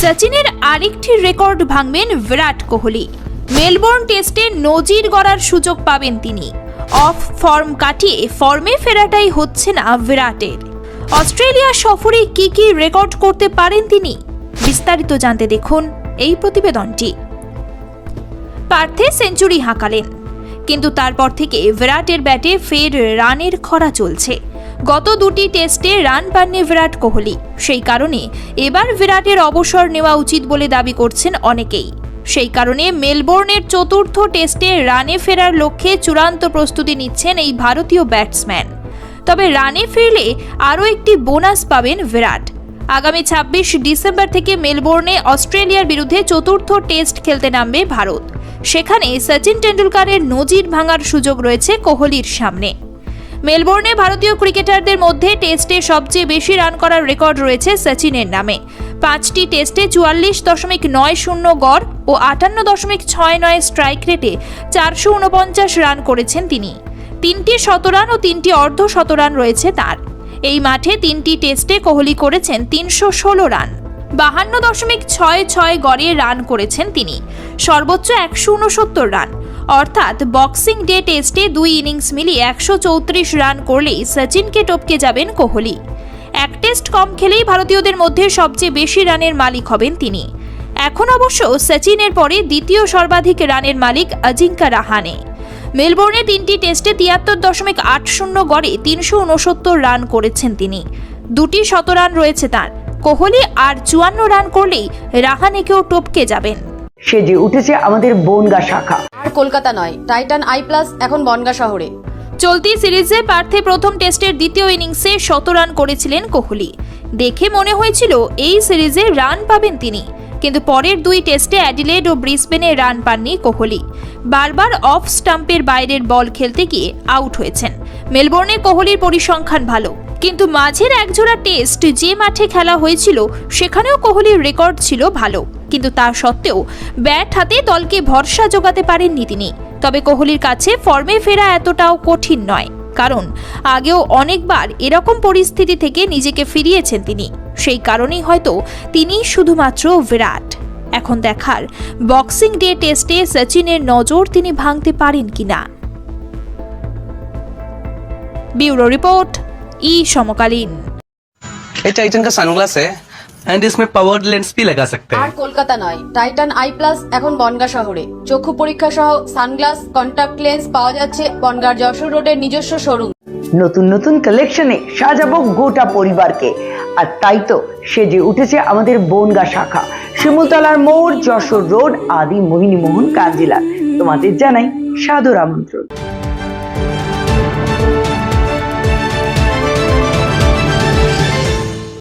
সচিনের আরেকটি রেকর্ড ভাঙবেন বিরাট কোহলি। মেলবোর্ন টেস্টে নজির গড়ার সুযোগ পাবেন তিনি। অফ ফর্ম কাটিয়ে ফর্মে ফেরাটাই হচ্ছে না বিরাটের। অস্ট্রেলিয়া সফরে কি কি রেকর্ড করতে পারেন তিনি? বিস্তারিত জানতে দেখুন এই প্রতিবেদনটি। পার্থে সেঞ্চুরি হাঁকালেন। কিন্তু তারপর থেকে বিরাটের ব্যাটে ফের রানের খরা চলছে। গত দুটি টেস্টে রান পাননি বিরাট কোহলি। সেই কারণে এবার বিরাটের অবসর নেওয়া উচিত বলে দাবি করছেন অনেকেই। সেই কারণে মেলবোর্নের চতুর্থ টেস্টে রানে ফেরার লক্ষ্যে চূড়ান্ত প্রস্তুতি নিচ্ছেন এই ভারতীয় ব্যাটসম্যান। তবে রানে ফিরলে আরও একটি বোনাস পাবেন বিরাট। আগামী ছাব্বিশ ডিসেম্বর থেকে মেলবোর্নে অস্ট্রেলিয়ার বিরুদ্ধে চতুর্থ টেস্ট খেলতে নামবে ভারত। সেখানে সচিন টেন্ডুলকারের নজির ভাঙার সুযোগ রয়েছে কোহলির সামনে। মেলবোর্নে ভারতীয় ক্রিকেটারদের মধ্যে টেস্টে সবচেয়ে বেশি রান করার রেকর্ড রয়েছে সচিনের নামে। পাঁচটি টেস্টে চুয়াল্লিশ দশমিক নয় শূন্য গড় ও আটান্ন দশমিক ছয় নয় স্ট্রাইক রেটে চারশো উনপঞ্চাশ রান করেছেন তিনি। তিনটি শতরান ও তিনটি অর্ধ শতরান রয়েছে তার। এই মাঠে তিনটি টেস্টে কোহলি করেছেন তিনশো ষোলো রান। বাহান্ন দশমিক ছয় ছয় গড়ে রান করেছেন তিনি। সর্বোচ্চ একশো উনসত্তর রান। অর্থাৎ বক্সিং ডে টেস্টে দুই ইনিংস মিলিয়ে একশো চৌত্রিশ রান করলেই সচিনকে টপকে যাবেন কোহলি। এক টেস্ট কম খেলেই ভারতীয়দের মধ্যে সবচেয়ে বেশি রানের মালিক হবেন তিনি। এখন অবশ্য সচিনের পরে দ্বিতীয় সর্বাধিক রানের মালিক অজিঙ্কা রাহানে। মেলবোর্নে তিনটি টেস্টে তিয়াত্তর দশমিক আট শূন্য গড়ে তিনশো উনসত্তর রান করেছেন তিনি। দুটি শতরান রয়েছে তার। কোহলি আর চুয়ান্ন রান করলেই রাহানেকেও টপকে যাবেন। সেজে উঠেছে আমাদের বনগা শাখা। আর কলকাতা নয়, টাইটান আই প্লাস, এখন বনগা শহরে। চলতি সিরিজে পার্থে প্রথম টেস্টের দ্বিতীয় ইনিংসে শত রান করেছিলেন কোহলি। দেখে মনে হয়েছিল, এই সিরিজে রান পাবেন তিনি। কিন্তু পরের দুই টেস্টে অ্যাডিলেড ও ব্রিসবেনে রান পাননি কোহলি। বারবার অফ স্টাম্পের বাইরের বল খেলতে গিয়ে আউট হয়েছেন। মেলবোর্নে কোহলির পরিসংখ্যান ভালো, কিন্তু মাঝের একজোড়া টেস্ট যে মাঠে খেলা হয়েছিল, সেখানেও কোহলির রেকর্ড ছিল ভালো। কিন্তু তা সত্ত্বেও ব্যাট হাতে দলকে ভরসা জোগাতে পারেননি তিনি। তবে কোহলির কাছে ফর্মে ফেরা এতটাও কঠিন নয়, কারণ আগেও অনেকবার এরকম পরিস্থিতি থেকে নিজেকে ফিরিয়েছেন তিনি। সেই কারণেই হয়তো তিনি শুধুমাত্র বিরাট এখন দেখার বক্সিং ডে টেস্টে সচিনের নজর তিনি ভাঙতে পারেন কিনা ब्यूरो रिपोर्ट ई समकालीन ये टाइटन का सनग्लास है एंड इसमें पावर्ड लेंस भी लगा सकते আর हैं কলকাতা নয় টাইটান আই প্লাস এখন বনগা শহরে চক্ষু পরীক্ষা সহ সানগ্লাস কন্টাক্ট লেন্স পাওয়া যাচ্ছে বনগার যশোর রোডের নিজস্ব শোরুম নতুন নতুন কালেকশনে সাজাবো গোটা পরিবারকে আর তাই তো সে যে উঠেছে আমাদের বনগা শাখা, শিমুলতলার মোড়, যশোর রোড আদি মোহিনী মোহন কাঞ্জিলা তোমাদের জানাই সাদর আমন্ত্রণ।